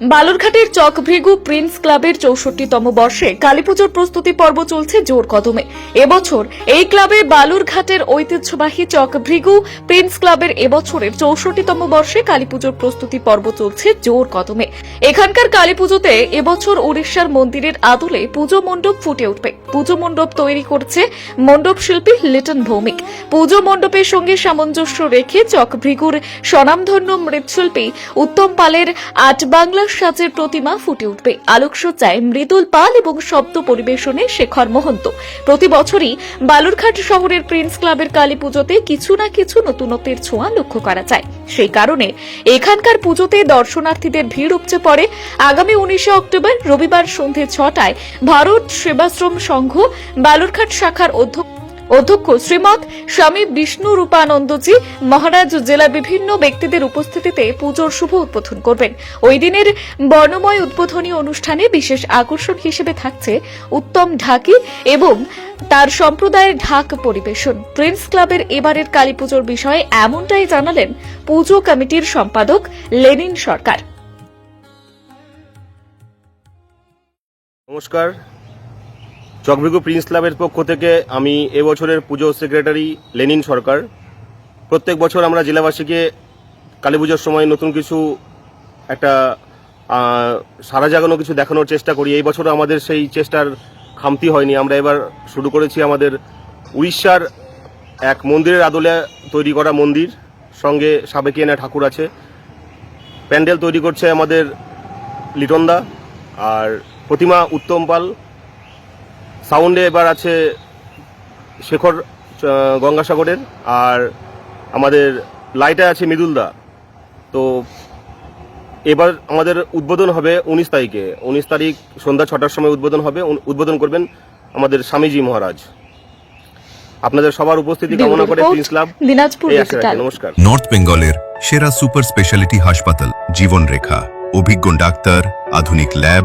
বালুরঘাটের Chakbhrigu Prince ক্লাবের চৌষট্টিতম বর্ষে কালীপুজোর প্রস্তুতি পর্ব চলছে জোর কদমে। এবছর এই ক্লাবে বালুরঘাটের ঐতিহ্যবাহী চকভৃগু প্রিন্স ক্লাবের এবছরের চৌষট্টিতম বর্ষে কালীপুজোর প্রস্তুতি পর্ব চলছে জোর কদমে। এখানকার কালীপুজোতে এবছর উড়িষ্যার মন্দিরের আদলে পুজো মণ্ডপ ফুটে উঠবে। পুজো মণ্ডপ তৈরি করছে মণ্ডপ শিল্পী লিটন ভৌমিক। পুজো মণ্ডপের সঙ্গে সামঞ্জস্য রেখে চকভৃগুর স্বনামধন্য মৃৎশিল্পী উত্তম পালের আট বাংলা সাজের প্রতিমা ফুটে উঠবে। আলোকসজ্জায় মৃদুল পাল এবং শব্দ পরিবেশনে শেখর মহন্ত। প্রতি বছরই বালুরঘাট শহরের প্রিন্স ক্লাবের কালী পুজোতে কিছু না কিছু নতুনত্বের ছোঁয়া লক্ষ্য করা যায়। সেই কারণে এখানকার পুজোতে দর্শনার্থীদের ভিড় উপচে পড়ে। আগামী উনিশে অক্টোবর রবিবার সন্ধে ছটায় ভারত সেবাশ্রম সংঘ বালুরঘাট শাখার অধ্যক্ষ অধ্যক্ষ শ্রীমৎ স্বামী বিষ্ণু রূপানন্দজি মহারাজ জেলার বিভিন্ন ব্যক্তিদের উপস্থিতিতে পুজোর শুভ উদ্বোধন করবেন। ওই দিনের বর্ণময় উদ্বোধনী অনুষ্ঠানে বিশেষ আকর্ষণ হিসেবে থাকছে উত্তম ঢাকি এবং তার সম্প্রদায়ের ঢাক পরিবেশন। প্রিন্স ক্লাবের এবারের কালী পুজোর বিষয়ে এমনটাই জানালেন পুজো কমিটির সম্পাদক লেনিন সরকার। নমস্কার চকভৃগু প্রিন্স ক্লাবের পক্ষ থেকে আমি এবছরের পুজো সেক্রেটারি লেনিন সরকার। প্রত্যেক বছর আমরা জেলাবাসীকে কালী পুজোর সময় নতুন কিছু একটা সারা জাগানো কিছু দেখানোর চেষ্টা করি। এই বছর আমাদের সেই চেষ্টার খামতি হয়নি। আমরা এবার শুরু করেছি আমাদের উড়িষ্যার এক মন্দিরের আদলে তৈরি করা মন্দির। সঙ্গে সাবেকিয়ানা ঠাকুর আছে। প্যান্ডেল তৈরি করছে আমাদের লিটনদা। আর প্রতিমা উত্তম পাল। সাউন্ডে এবার আছে শেখর গঙ্গাসাগরের আর আমাদের লাইটে আছে মৃদুলদা তো এবার আমাদের উদ্বোধন হবে উনিশ তারিখে। উনিশ তারিখ সন্ধ্যা ছটার সময় উদ্বোধন হবে। উদ্বোধন করবেন আমাদের স্বামীজি মহারাজ। আপনাদের সবার উপস্থিতি কামনা করে প্রিন্স ক্লাব দিনাজপুর নমস্কার। নর্থ বেঙ্গলের সেরা সুপার স্পেশালিটি হাসপাতাল জীবনরেখা। অভিজ্ঞ ডাক্তার আধুনিক lab